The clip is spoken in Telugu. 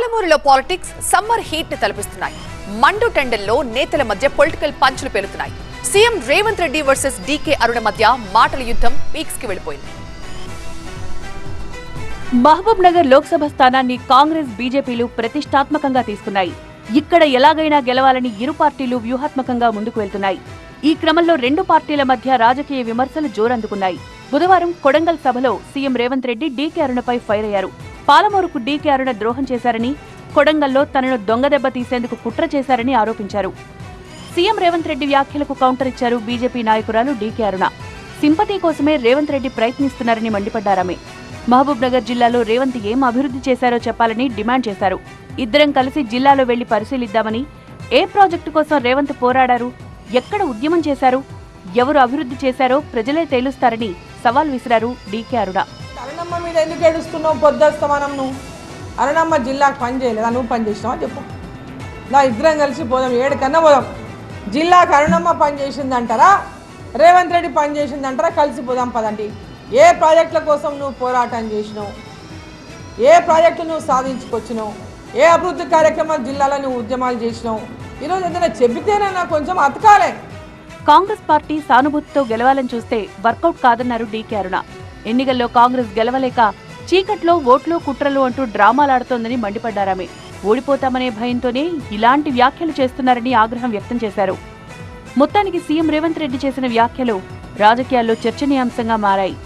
పాలమూరులో పాలిటిక్స్ సమ్మర్ హీట్ని తలపిస్తున్నాయి. మండు టెండల్లో నేతల మధ్య పొలిటికల్ పంచులు పేలుతున్నాయి. CM Revanth Reddy versus DK Aruna మధ్య మాటల యుద్ధం పీక్స్కి వెళ్ళిపోయింది మహబూబ్ నగర్ లోక్సభ స్థానాన్ని కాంగ్రెస్ బీజేపీలు ప్రతిష్టాత్మకంగా తీసుకున్నాయి. ఇక్కడ ఎలాగైనా గెలవాలని ఇరు పార్టీలు వ్యూహాత్మకంగా ముందుకు వెళ్తున్నాయి. ఈ క్రమంలో రెండు పార్టీల మధ్య రాజకీయ విమర్శలు జోరందుకున్నాయి. బుధవారం కొడంగల్ సభలో సీఎం రేవంత్ రెడ్డి డీకే అరుణపై ఫైర్ అయ్యారు. పాలమూరుకు డీకే అరుణ ద్రోహం చేశారని కొడంగల్లో తనను దొంగదెబ్బ తీసేందుకు కుట్ర చేశారని ఆరోపించారు. సీఎం రేవంత్ రెడ్డి వ్యాఖ్యలకు కౌంటర్ ఇచ్చారు బీజేపీ నాయకురాలు డీకే అరుణ. సింపతి కోసమే రేవంత్ రెడ్డి ప్రయత్నిస్తున్నారని మండిపడ్డారామె. మహబూబ్ నగర్ జిల్లాలో రేవంత్ ఏం అభివృద్ధి చేశారో చెప్పాలని డిమాండ్ చేశారు. ఇద్దరం కలిసి జిల్లాలో వెళ్ళి పరిశీలిద్దామని ఏ ప్రాజెక్టు కోసం రేవంత్ పోరాడారు ఎక్కడ ఉద్యమం చేశారు ఎవరు అభివృద్ధి చేశారో ప్రజలే తేలుస్తారని సవాల్ విసిరారు డీకే అరుణ. అరణమ్మ మీద ఎందుకు ఏడుస్తున్నావు? పొద్దుస్తమానం నువ్వు. అరుణమ్మ జిల్లాకు పని చేయలేదా? నువ్వు పని చేసినావా? చెప్పు. నా ఇద్దరం కలిసి పోదాం. ఏడు కన్నా పోదాం. జిల్లాకు అరుణమ్మ పని చేసిందంటారా? రేవంత్ రెడ్డి పని చేసిందంటారా? కలిసి పోదాం పదండి. ఏ ప్రాజెక్టుల కోసం నువ్వు పోరాటం చేసినావు? ఏ ప్రాజెక్టు నువ్వు సాధించుకొచ్చినావు? ఏ అభివృద్ధి కార్యక్రమాలు జిల్లాలో నువ్వు ఉద్యమాలు చేసినావు? ఈరోజు ఏదైనా చెబితేనన్నా కొంచెం అతకాలే. కాంగ్రెస్ పార్టీ సానుభూతితో గెలవాలని చూస్తే వర్కౌట్ కాదన్నారు డీకే అరుణ. ఎన్నికల్లో కాంగ్రెస్ గెలవలేక చీకట్లో ఓట్లు కుట్రలు అంటూ డ్రామాలాడుతోందని మండిపడ్డారామె. ఓడిపోతామనే భయంతోనే ఇలాంటి వ్యాఖ్యలు చేస్తున్నారని ఆగ్రహం వ్యక్తం చేశారు. మొత్తానికి సీఎం రేవంత్ రెడ్డి చేసిన వ్యాఖ్యలు రాజకీయాల్లో చర్చనీయాంశంగా మారాయి.